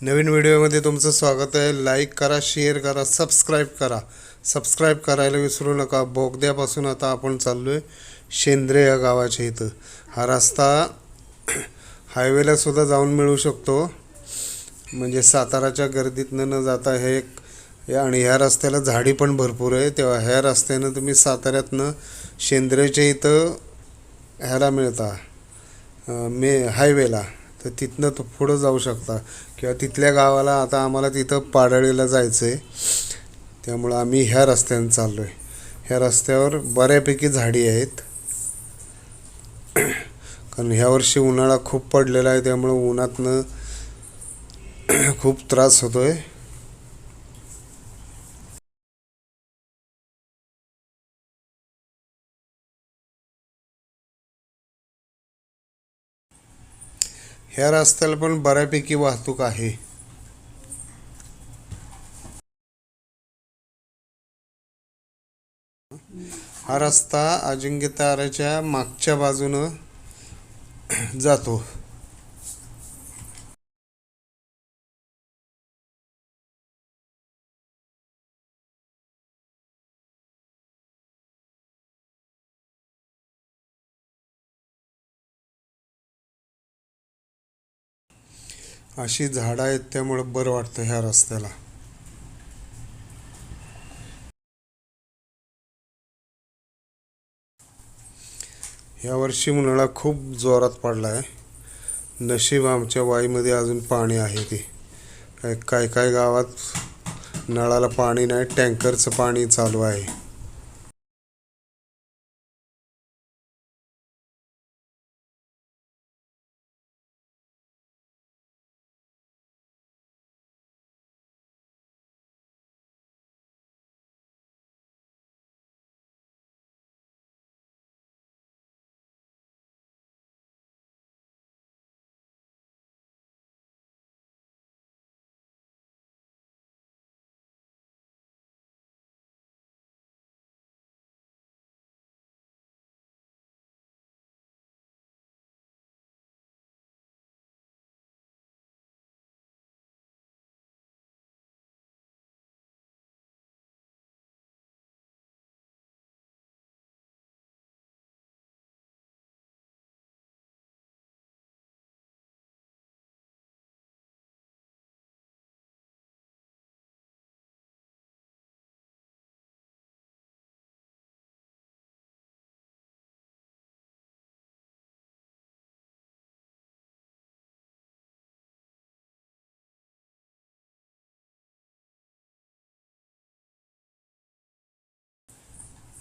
नवीन व्हिडिओमध्ये तुमचं स्वागत आहे. लाईक करा शेअर करा सबस्क्राईब करा. सबस्क्राईब करायला विसरू नका. बोगद्यापासून आता आपण चाललो आहे शेंद्रे या गावाच्या इथं. हा रस्ता हायवेला सुद्धा जाऊन मिळू शकतो. म्हणजे साताराच्या गर्दीतनं न जाता हे एक या- आणि ह्या रस्त्याला झाडी पण भरपूर आहे. तेव्हा ह्या रस्त्यानं तुम्ही साताऱ्यातनं शेंद्रेच्या इथं ह्याला मिळता. मे हायवेला तर तिथनं तो पुढं जाऊ शकता. किंवा तिथल्या गावाला आता आम्हाला तिथं पाडळीला जायचं आहे त्यामुळं आम्ही ह्या रस्त्याने चाललो आहे ह्या रस्त्यावर बऱ्यापैकी झाडी आहेत. कारण ह्या वर्षी उन्हाळा खूप पडलेला आहे त्यामुळं उन्हातनं खूप त्रास होतो आहे ह्या रस्त्याला पण बऱ्यापैकी वाहतूक आहे. हा रस्ता अजिंक्यताराच्या मागच्या बाजूनं जातो. अशी झाडं आहेत त्यामुळं बरं वाटतं ह्या रस्त्याला. यावर्षी उन्हाळा खूप जोरात पडला आहे नशीब आमच्या वाईमध्ये अजून पाणी आहे ते. काय काय काय गावात नळाला पाणी नाही टँकरचं पाणी चालू आहे.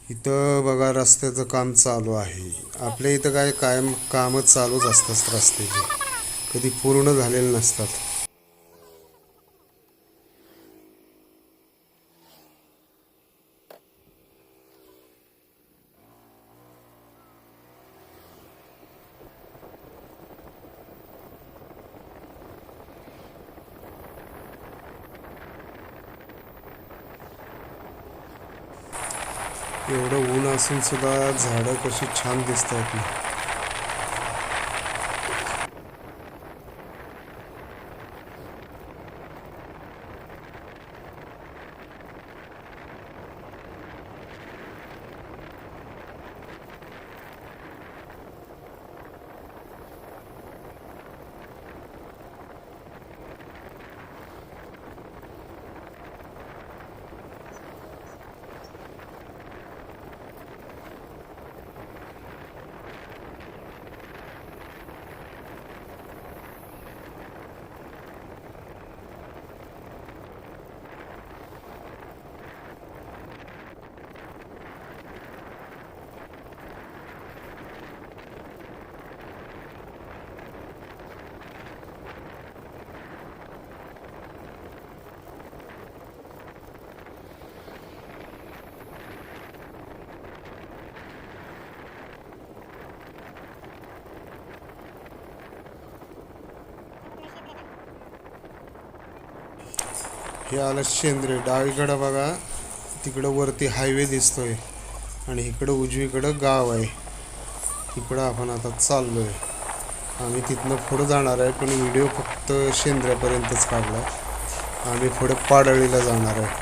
इथं बघा रस्त्याचं काम चालू आहे. आपल्या इथं काय कायम कामं चालूच असतात रस्त्याचे. कधी पूर्ण झालेले नसतात. एवढं ऊन असून सुद्धा झाडं कशी छान दिसत आहेत ना. हे आलं शेंद्रे डावीकडं बघा तिकडं वरती हायवे दिसतोय आणि इकडं उजवीकडं गाव आहे. तिकडं आपण आता चाललोय. आम्ही तिथनं पुढं जाणार आहे पण व्हिडिओ फक्त शेंद्र्यापर्यंतच काढला आम्ही पुढं पाडळीला जाणार आहे.